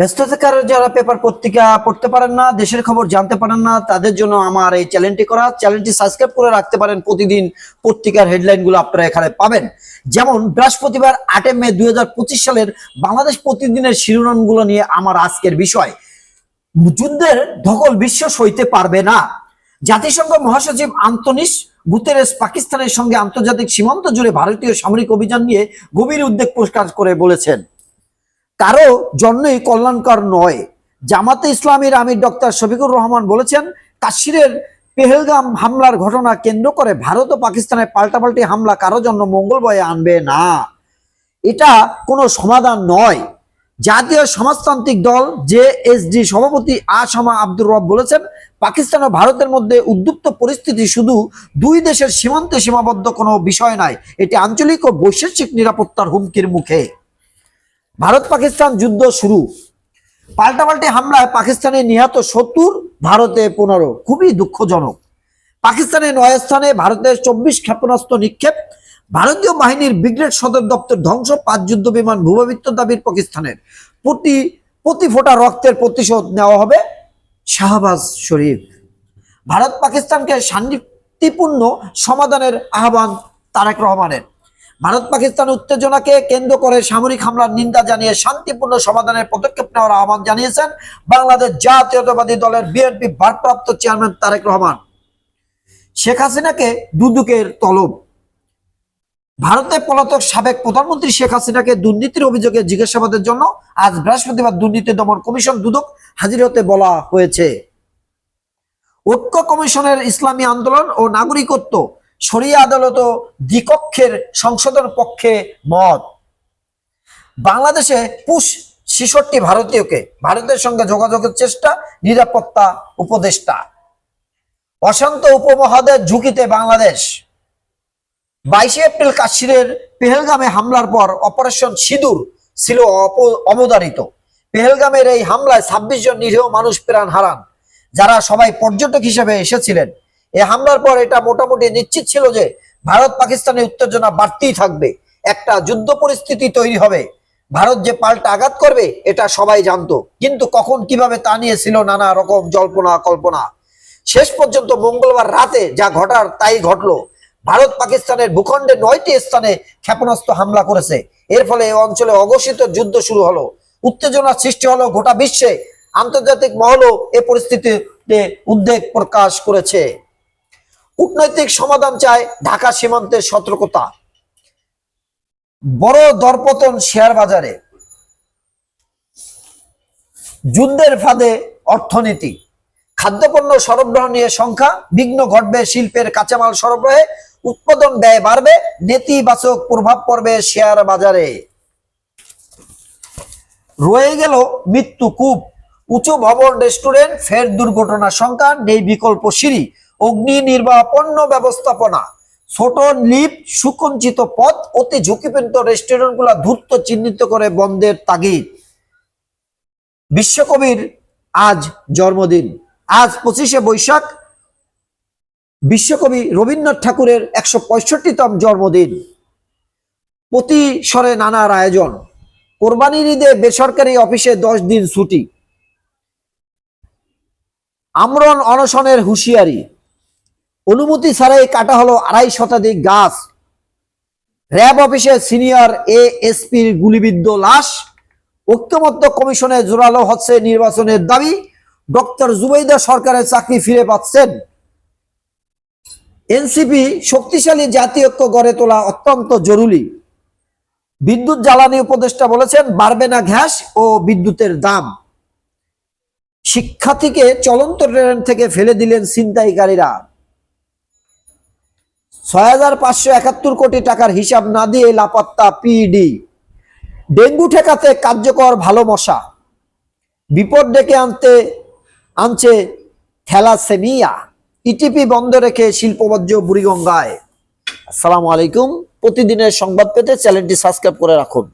ব্যস্ত থাকার যারা পেপার পত্রিকা পড়তে পারেন না, দেশের খবর জানতে পারেন না, তাদের জন্য আমার এই চ্যানেলটি করা। চ্যানেলটি সাবস্ক্রাইব করে রাখতে পারেন, প্রতিদিন পত্রিকার হেডলাইনগুলো আপনারা এখানে পাবেন। যেমন বৃহস্পতিবার আটে মে দু হাজার পঁচিশ সালের বাংলাদেশ প্রতিদিনের শিরোনামগুলো নিয়ে আমার আজকের বিষয়। যুদ্ধের ধকল বিশ্ব সইতে পারবে না। জাতিসংঘ মহাসচিব আন্তনিস গুতেরেস পাকিস্তানের সঙ্গে আন্তর্জাতিক সীমান্ত জুড়ে ভারতীয় সামরিক অভিযান নিয়ে গভীর উদ্বেগ প্রকাশ করে বলেছেন। কারও জন্যই কল্যাণকর নয়। জামাতে ইসলামীর আমির ডক্টর শফিকুর রহমান বলেছেন, কাশ্মীরের পেহেলগাম হামলার ঘটনা কেন্দ্র করে ভারত ও পাকিস্তানের পাল্টাপাল্টি হামলা কারও জন্য মঙ্গল বয়ে আনবে না। এটা কোনো সমাধান নয়। জাতীয় সমাজতান্ত্রিক দল জেএসডি সভাপতি আসামা আব্দুর রব বলেছেন, পাকিস্তান ও ভারতের মধ্যে উদ্যুক্ত পরিস্থিতি শুধু দুই দেশের সীমান্তে সীমাবদ্ধ কোনো বিষয় নয়, এটি আঞ্চলিক ও বৈশ্বিক নিরাপত্তার হুমকির মুখে। ভারত পাকিস্তান যুদ্ধ শুরু। পাল্টাপাল্টি হামলায় পাকিস্তানে নিহত সত্তর, ভারতে পনেরো। খুবই দুঃখজনক। পাকিস্তানের নয় স্থানে ভারতের চব্বিশ ক্ষেপণাস্ত্র নিক্ষেপ। ভারতীয় বাহিনীর ব্রিগেড সদর দপ্তর ধ্বংস, পাঁচ যুদ্ধ বিমান ভূভাবিত্ব দাবির পাকিস্তানের। প্রতি প্রতি ফোঁটা রক্তের প্রতিশোধ নেওয়া হবে শাহবাজ শরীফ। ভারত পাকিস্তানকে শান্তিপূর্ণ সমাধানের আহ্বান তারেক রহমানের। ভারত পাকিস্তান উত্তেজনাকে কেন্দ্র করে সামরিক হামলার নিন্দা জানিয়ে শান্তিপূর্ণ সমাধানের পদক্ষেপ নেওয়ার আহ্বান জানিয়েছেন বাংলাদেশ জাতীয়তাবাদী দলের বিএনপি ভারপ্রাপ্ত চেয়ারম্যান তারেক রহমান। শেখ হাসিনাকে দুদুকের তলব। ভারতে পলাতক সাবেক প্রধানমন্ত্রী শেখ হাসিনাকে দুর্নীতির অভিযোগে জিজ্ঞাসাবাদের জন্য আজ বৃহস্পতিবার দুর্নীতি দমন কমিশন দুদক হাজির হতে বলা হয়েছে। ঐক্য কমিশনের ইসলামী আন্দোলন ও নাগরিকত্ব সরিয়া আদালত দ্বিকক্ষের সংশোধন পক্ষে মত। বাংলাদেশে পুশ ছেষট্টি ভারতীয়কে ভারতের সঙ্গে যোগাযোগের চেষ্টা, নিরাপত্তা উপদেষ্টা। অশান্ত উপমহাদেশ ঝুঁকিতে বাংলাদেশ। বাইশে এপ্রিল কাশ্মীরের পেহেলগামে হামলার পর অপারেশন সিঁদুর ছিল অবধারিত। পেহেলগামের এই হামলায় ছাব্বিশ জন নিরীহ মানুষ প্রাণ হারান, যারা সবাই পর্যটক হিসেবে এসেছিলেন। এই হামলার পর এটা মোটামুটি নিশ্চিত ছিল যে ভারত পাকিস্তানের উত্তেজনা বাড়তেই থাকবে। একটা যুদ্ধ পরিস্থিতি তৈরি হবে। ভারত যে পাল্টা আঘাত করবে, এটা সবাই জানতো। কিন্তু কখন কীভাবে তা নিয়ে ছিল নানা রকম জল্পনা, কল্পনা। শেষ পর্যন্ত মঙ্গলবার রাতে যা ঘটার তাই ঘটলো। ভারত পাকিস্তানের ভূখণ্ডে নয়টি স্থানে ক্ষেপণাস্ত্র হামলা করেছে। এর ফলে এই অঞ্চলে অঘোষিত যুদ্ধ শুরু হলো। উত্তেজনার সৃষ্টি হলো গোটা বিশ্বে। আন্তর্জাতিক মহলও এ পরিস্থিতিতে উদ্বেগ প্রকাশ করেছে। কূটনৈতিক সমাধান চায় ঢাকা সীমান্তের সতর্কতা। বড় দরপতন শেয়ার বাজারে। যুদ্ধের ফাঁদে অর্থনীতি। খাদ্যপণ্য সরবরাহ নিয়ে সংখ্যা বিঘ্ন ঘটবে শিল্পের কাঁচামাল সরবরাহে, উৎপাদন ব্যয় বাড়বে, নেতিবাচক প্রভাব পড়বে শেয়ার বাজারে। রয়ে গেল মৃত্যু কূপ। উঁচু ভবন, রেস্টুরেন্ট, ফের দুর্ঘটনা সংখ্যা নেই বিকল্প সিঁড়ি। অগ্নি নির্বাপন্ন ব্যবস্থাপনা। ছোট লিফট সুকঞ্চিত পথ, অতি ঝুঁকিপূর্ণ রেস্টুরেন্টগুলো দ্রুত চিহ্নিত করে বন্ধের তাগিদ। বিশ্বকবির আজ জন্মদিন। আজ পঁচিশে বৈশাখ। বিশ্বকবি রবীন্দ্রনাথ ঠাকুরের একশো পঁয়ষট্টিতম জন্মদিন। প্রতি স্বরে নানার আয়োজন। কোরবানির ঈদে বেসরকারি অফিসে দশ দিন ছুটি। আমরণ অনশনের হুঁশিয়ারি। অনুমতি ছাড়াই কাটা হলো আড়াই শতাধিক গাছ। র্যাব অফিসের সিনিয়র এএসপির গুলিবিদ্ধ লাশ। ঐক্যমত্য কমিশনে জোরালো হচ্ছে নির্বাচনের দাবি। ডক্টর জুবাইদা সরকারের চাকরি ফিরে পাচ্ছেন। এনসিপি শক্তিশালী জাতীয় ঐক্য গড়ে তোলা অত্যন্ত জরুরি। বিদ্যুৎ জ্বালানি উপদেষ্টা বলেছেন, বাড়বে না ঘ্যাস ও বিদ্যুতের দাম। শিক্ষার্থীকে চলন্ত ট্রেন থেকে ফেলে দিলেন ছিনতাইকারীরা। ছয় হাজার পাঁচশো একাত্তর কোটি টাকার হিসাব না দিয়ে লাপাত্তা পিডি ডেঙ্গু ঠেকাতে কার্যকর ভালো মশা। বিপদ ডেকে আনতে, আনছে থ্যালাসেমিয়া। ইটিপি বন্ধ রেখে শিল্পবর্জ্য বুড়িগঙ্গায়। আসসালামু আলাইকুম। প্রতিদিনের সংবাদ পেতে চ্যানেলটি সাবস্ক্রাইব করে রাখুন।